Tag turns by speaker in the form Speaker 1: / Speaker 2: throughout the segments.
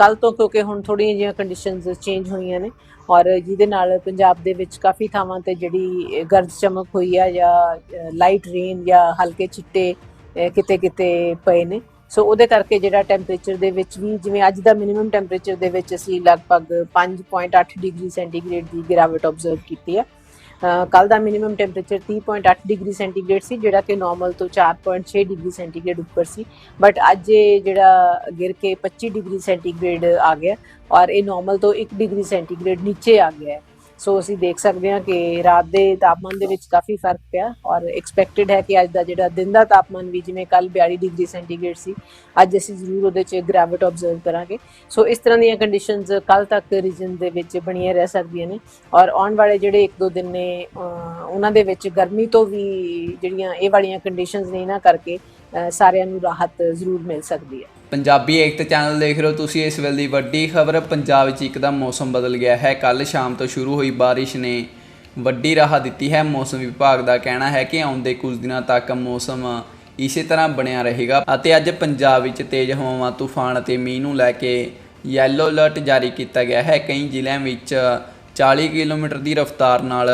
Speaker 1: ਕੱਲ ਤੋਂ ਕਿਉਂਕਿ ਹੁਣ ਥੋੜੀਆਂ ਜਿਹੀਆਂ ਕੰਡੀਸ਼ਨਸ ਚੇਂਜ ਹੋਈਆਂ ਨੇ ਔਰ ਜਿਹਦੇ ਨਾਲ ਪੰਜਾਬ ਦੇ ਵਿੱਚ ਕਾਫੀ ਥਾਵਾਂ ਤੇ ਜਿਹੜੀ ਗਰਜ ਚਮਕ ਹੋਈ ਆ ਜਾਂ ਲਾਈਟ ਰੇਨ ਜਾਂ ਹਲਕੇ ਚਿੱਟੇ ਕਿਤੇ ਕਿਤੇ ਪਏ ਨੇ। ਸੋ ਉਹਦੇ ਕਰਕੇ ਜਿਹੜਾ ਟੈਂਪਰੇਚਰ ਦੇ ਵਿੱਚ ਵੀ ਜਿਵੇਂ ਅੱਜ ਦਾ ਮਿਨੀਮਮ ਟੈਂਪਰੇਚਰ ਦੇ ਵਿੱਚ ਅਸੀਂ ਲਗਭਗ 5.8 ਡਿਗਰੀ ਸੈਂਟੀਗ੍ਰੇਡ ਦੀ ਗਿਰਾਵਟ ਆਬਜ਼ਰਵ ਕੀਤੀ ਹੈ ਕੱਲ ਦਾ ਮਿਨੀਮਮ ਟੈਂਪਰੇਚਰ 30.8 ਡਿਗਰੀ ਸੈਂਟੀਗ੍ਰੇਡ ਸੀ, ਜਿਹੜਾ ਕਿ ਨਾਰਮਲ ਤੋਂ 4.6 ਡਿਗਰੀ ਸੈਂਟੀਗ੍ਰੇਡ ਉੱਪਰ ਸੀ। ਬਟ ਅੱਜ ਇਹ ਜਿਹੜਾ ਗਿਰ ਕੇ 25 ਡਿਗਰੀ ਸੈਂਟੀਗ੍ਰੇਡ ਆ ਗਿਆ ਔਰ ਇਹ ਨਾਰਮਲ ਤੋਂ 1 ਡਿਗਰੀ ਸੈਂਟੀਗ੍ਰੇਡ ਨੀਚੇ ਆ ਗਿਆ ਹੈ। ਸੋ ਅਸੀਂ ਦੇਖ ਸਕਦੇ ਹਾਂ ਕਿ ਰਾਤ ਦੇ ਤਾਪਮਾਨ ਦੇ ਵਿੱਚ ਕਾਫੀ ਫ਼ਰਕ ਪਿਆ ਔਰ ਐਕਸਪੈਕਟਡ ਹੈ ਕਿ ਅੱਜ ਦਾ ਜਿਹੜਾ ਦਿਨ ਦਾ ਤਾਪਮਾਨ ਵੀ ਜਿਵੇਂ ਕੱਲ 42 ਡਿਗਰੀ ਸੈਂਟੀਗ੍ਰੇਡ ਸੀ, ਅੱਜ ਅਸੀਂ ਜ਼ਰੂਰ ਉਹਦੇ 'ਚ ਗ੍ਰੈਵਿਟ ਆਬਜ਼ਰਵ ਕਰਾਂਗੇ। ਸੋ ਇਸ ਤਰ੍ਹਾਂ ਦੀਆਂ ਕੰਡੀਸ਼ਨਸ ਕੱਲ ਤੱਕ ਰੀਜਨ ਦੇ ਵਿੱਚ ਬਣੀਆਂ ਰਹਿ ਸਕਦੀਆਂ ਨੇ ਔਰ ਆਉਣ ਵਾਲੇ ਜਿਹੜੇ 1-2 ਦਿਨ ਨੇ ਉਹਨਾਂ ਦੇ ਵਿੱਚ ਗਰਮੀ ਤੋਂ ਵੀ ਜਿਹੜੀਆਂ ਇਹ ਵਾਲੀਆਂ ਕੰਡੀਸ਼ਨਸ ਨੇ, ਇਹਨਾਂ ਕਰਕੇ ਸਾਰਿਆਂ ਨੂੰ ਰਾਹਤ ਜ਼ਰੂਰ ਮਿਲ ਸਕਦੀ ਹੈ।
Speaker 2: ਪੰਜਾਬੀ ਏਕਤਾ ਚੈਨਲ ਦੇਖ ਰਹੇ ਹੋ ਤੁਸੀਂ, ਇਸ ਵੇਲੇ ਦੀ ਵੱਡੀ ਖਬਰ, ਪੰਜਾਬ ਵਿੱਚ ਇੱਕਦਮ ਮੌਸਮ ਬਦਲ ਗਿਆ ਹੈ। ਕੱਲ ਸ਼ਾਮ ਤੋਂ ਸ਼ੁਰੂ ਹੋਈ ਬਾਰਿਸ਼ ਨੇ ਵੱਡੀ ਰਾਹਤ ਦਿੱਤੀ ਹੈ। ਮੌਸਮ ਵਿਭਾਗ ਦਾ ਕਹਿਣਾ ਹੈ ਕਿ ਆਉਂਦੇ ਕੁਝ ਦਿਨਾਂ ਤੱਕ ਮੌਸਮ ਇਸੇ ਤਰ੍ਹਾਂ ਬਣਿਆ ਰਹੇਗਾ ਅਤੇ ਅੱਜ ਪੰਜਾਬ ਵਿੱਚ ਤੇਜ਼ ਹਵਾਵਾਂ, ਤੂਫਾਨ ਅਤੇ ਮੀਂਹ ਨੂੰ ਲੈ ਕੇ ਯੈਲੋ ਅਲਰਟ ਜਾਰੀ ਕੀਤਾ ਗਿਆ ਹੈ। ਕਈ ਜ਼ਿਲ੍ਹਿਆਂ ਵਿੱਚ 40 ਕਿਲੋਮੀਟਰ ਦੀ ਰਫ਼ਤਾਰ ਨਾਲ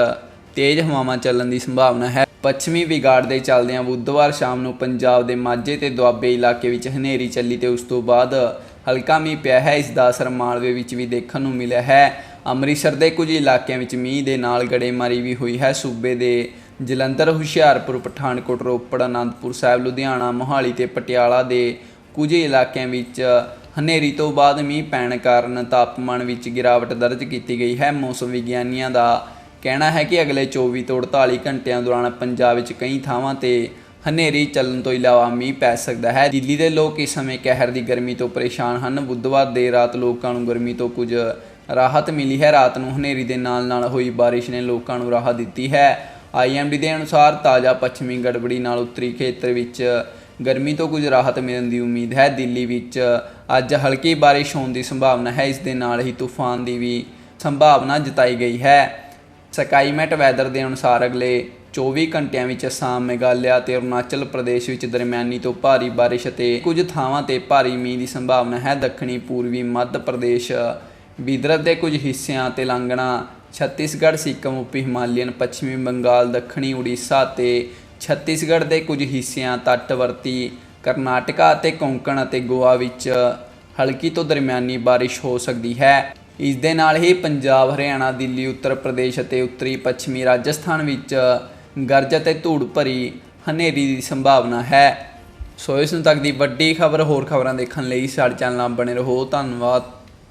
Speaker 2: ਤੇਜ਼ ਹਵਾਵਾਂ ਚੱਲਣ ਦੀ ਸੰਭਾਵਨਾ ਹੈ। ਪੱਛਮੀ ਵਿਗਾੜ ਦੇ ਚੱਲਦਿਆਂ ਬੁੱਧਵਾਰ ਸ਼ਾਮ ਨੂੰ ਪੰਜਾਬ ਦੇ ਮਾਝੇ ਤੇ ਦੁਆਬੇ ਇਲਾਕੇ ਵਿੱਚ ਹਨੇਰੀ ਚੱਲੀ ਤੇ ਉਸ ਤੋਂ ਬਾਅਦ ਹਲਕਾ ਮੀਂਹ ਪਿਆ ਹੈ। ਇਸ ਦਾ ਅਸਰ ਮਾਲਵੇ ਵਿੱਚ ਵੀ ਦੇਖਣ ਨੂੰ ਮਿਲਿਆ ਹੈ। ਅੰਮ੍ਰਿਤਸਰ ਦੇ ਕੁਝ ਇਲਾਕਿਆਂ ਵਿੱਚ ਮੀਂਹ ਦੇ ਨਾਲ ਗੜੇਮਾਰੀ ਵੀ ਹੋਈ ਹੈ। ਸੂਬੇ ਦੇ ਜਲੰਧਰ, ਹੁਸ਼ਿਆਰਪੁਰ, ਪਠਾਨਕੋਟ, ਰੋਪੜ, ਅਨੰਦਪੁਰ ਸਾਹਿਬ, ਲੁਧਿਆਣਾ, ਮੋਹਾਲੀ ਤੇ ਪਟਿਆਲਾ ਦੇ ਕੁਝ ਇਲਾਕਿਆਂ ਵਿੱਚ ਹਨੇਰੀ ਤੋਂ ਬਾਅਦ ਮੀਂਹ ਪੈਣ ਕਾਰਨ ਤਾਪਮਾਨ ਵਿੱਚ ਗਿਰਾਵਟ ਦਰਜ ਕੀਤੀ ਗਈ ਹੈ। ਮੌਸਮ ਵਿਗਿਆਨੀਆਂ ਦਾ ਕਹਿਣਾ ਹੈ ਕਿ ਅਗਲੇ 24 ਤੋਂ 48 ਘੰਟਿਆਂ ਦੌਰਾਨ ਪੰਜਾਬ ਵਿੱਚ ਕਈ ਥਾਵਾਂ ਤੇ ਹਨੇਰੀ ਚੱਲਣ ਤੋਂ ਇਲਾਵਾ ਮੀਂਹ ਪੈ ਸਕਦਾ ਹੈ। ਦਿੱਲੀ ਦੇ ਲੋਕ ਇਸ ਸਮੇਂ ਕਹਿਰ ਦੀ ਗਰਮੀ ਤੋਂ ਪਰੇਸ਼ਾਨ ਹਨ। ਬੁੱਧਵਾਰ ਦੇਰ ਰਾਤ ਲੋਕਾਂ ਨੂੰ ਗਰਮੀ ਤੋਂ ਕੁਝ ਰਾਹਤ ਮਿਲੀ ਹੈ। ਰਾਤ ਨੂੰ ਹਨੇਰੀ ਦੇ ਨਾਲ-ਨਾਲ ਹੋਈ ਬਾਰਿਸ਼ ਨੇ ਲੋਕਾਂ ਨੂੰ ਰਾਹਤ ਦਿੱਤੀ ਹੈ। ਆਈਐਮਡੀ ਦੇ ਅਨੁਸਾਰ ਤਾਜ਼ਾ ਪੱਛਮੀ ਗੜਬੜੀ ਨਾਲ ਉੱਤਰੀ ਖੇਤਰ ਵਿੱਚ ਗਰਮੀ ਤੋਂ ਕੁਝ ਰਾਹਤ ਮਿਲਣ ਦੀ ਉਮੀਦ ਹੈ। ਦਿੱਲੀ ਵਿੱਚ ਅੱਜ ਹਲਕੀ ਬਾਰਿਸ਼ ਹੋਣ ਦੀ ਸੰਭਾਵਨਾ ਹੈ। ਇਸ ਦੇ ਨਾਲ ਹੀ ਤੂਫਾਨ ਦੀ ਵੀ ਸੰਭਾਵਨਾ ਜਤਾਈ ਗਈ ਹੈ। ਸਕਾਈਮੈਟ ਵੈਦਰ ਦੇ ਅਨੁਸਾਰ ਅਗਲੇ 24 ਘੰਟਿਆਂ ਵਿੱਚ ਅਸਾਮ, ਮੇਘਾਲਿਆ ਤੇ ਅਰੁਣਾਚਲ ਪ੍ਰਦੇਸ਼ ਵਿੱਚ ਦਰਮਿਆਨੀ ਤੋਂ ਭਾਰੀ ਬਾਰਿਸ਼ ਅਤੇ ਕੁਝ ਥਾਵਾਂ ਤੇ ਭਾਰੀ ਮੀਂਹ ਦੀ ਸੰਭਾਵਨਾ ਹੈ। ਦੱਖਣੀ, ਪੂਰਬੀ, ਮੱਧ ਪ੍ਰਦੇਸ਼ ਵਿਦਰਭ ਦੇ ਕੁਝ ਹਿੱਸਿਆਂ, ਤੇਲੰਗਾਨਾ, ਛੱਤੀਸਗੜ੍ਹ, ਸਿੱਕਮ, ਉਪ ਹਿਮਾਲੀਅਨ, ਪੱਛਮੀ ਬੰਗਾਲ, ਦੱਖਣੀ ਉੜੀਸਾ ਤੇ ਛੱਤੀਸਗੜ੍ਹ ਦੇ ਕੁਝ ਹਿੱਸਿਆਂ, ਤੱਟਵਰਤੀ ਕਰਨਾਟਕਾ ਅਤੇ ਕੋਂਕਣ ਅਤੇ ਗੋਆ ਵਿੱਚ ਹਲਕੀ ਤੋਂ ਦਰਮਿਆਨੀ ਬਾਰਿਸ਼ ਹੋ ਸਕਦੀ ਹੈ। ਇਸ ਦੇ ਨਾਲ ਹੀ ਪੰਜਾਬ, ਹਰਿਆਣਾ, ਦਿੱਲੀ, ਉੱਤਰ ਪ੍ਰਦੇਸ਼ ਅਤੇ ਉੱਤਰੀ ਪੱਛਮੀ ਰਾਜਸਥਾਨ ਵਿੱਚ ਗਰਜ ਅਤੇ ਧੂੜ ਭਰੀ ਹਨੇਰੀ ਦੀ ਸੰਭਾਵਨਾ ਹੈ। ਸੋ ਇਸ ਨੂੰ ਤੱਕ ਦੀ ਵੱਡੀ ਖਬਰ ਹੋਰ ਖਬਰਾਂ ਦੇਖਣ ਲਈ ਸਾਡੇ ਚੈਨਲ ਨਾਲ ਬਣੇ ਰਹੋ। ਧੰਨਵਾਦ।